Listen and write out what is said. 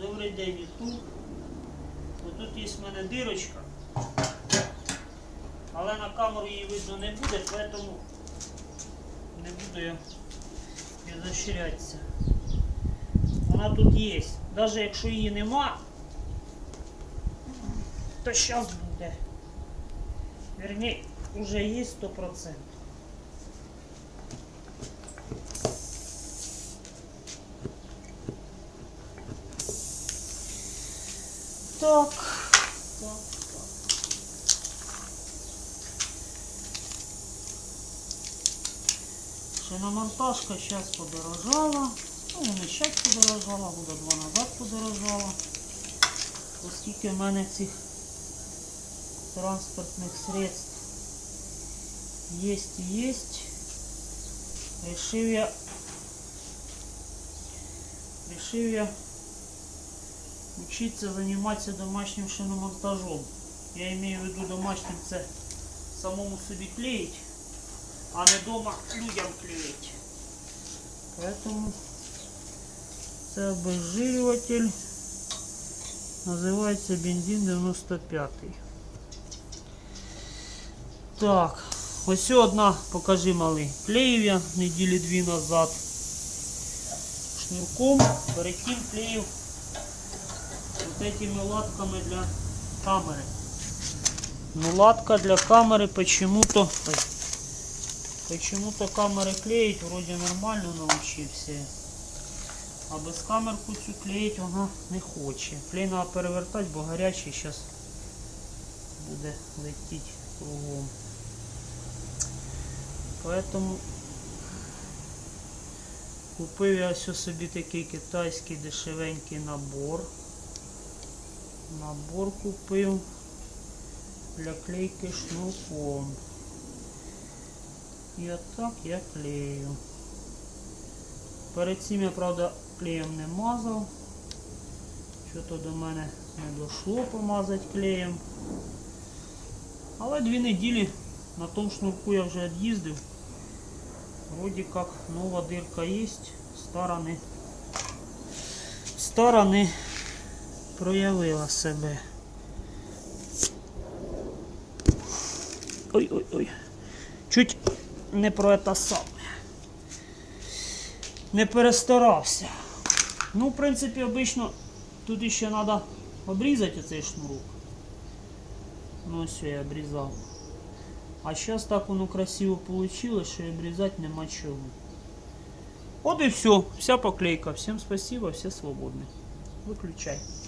Добрий день, Ютуб. Тут є в мене дирочка. Але на камеру її видно не буде, поэтому не буду я розширятися. Вона тут є. Навіть якщо її нема, то зараз буде. Верні, вже є 100%. Так. Так, так. Шиномонтажка зараз подорожала. Ну, не зараз подорожала, года два назад подорожала. Оскільки в мене цих транспортних средств есть і есть. Решив я решив я учиться заниматься домашнім шиномонтажом. Я имею в виду домашнім це самому собі клеїть, а не дома людям клеїть. Поэтому це обезжирюватель. Називається бензин 95. Так, ось одна, покажи малий. Клеїв я неділі дві назад. Шнурком перед тим клеїв этими латками для камери. Ну латка для камеры почему-то ой, почему-то камеры клеить вроде нормально научився. А без камерку цю клеїть вона не хоче. Клей треба перевертати, бо гарячий зараз буде летіти кругом. Поэтому купив я ось собі такий китайський дешевенький набор. Набор купив для клейки шнурком. І отак я клею. Перед цим я, правда, клеєм не мазав. Що-то до мене не дійшло помазати клеєм. Але дві неділі на тому шнурку я вже від'їздив. Вроді як нова дирка є, стара не, стара не проявила себе. Ой-ой-ой. Чуть не про це саме. Не перестарався. Ну, в принципі, обично тут ще треба обрізати цей шнурок. Ну, все, я обрізав. А зараз так воно красиво вийшло, що обрізати нема чого. От і все. Вся поклейка. Всім спасибо, все свободні. Виключай.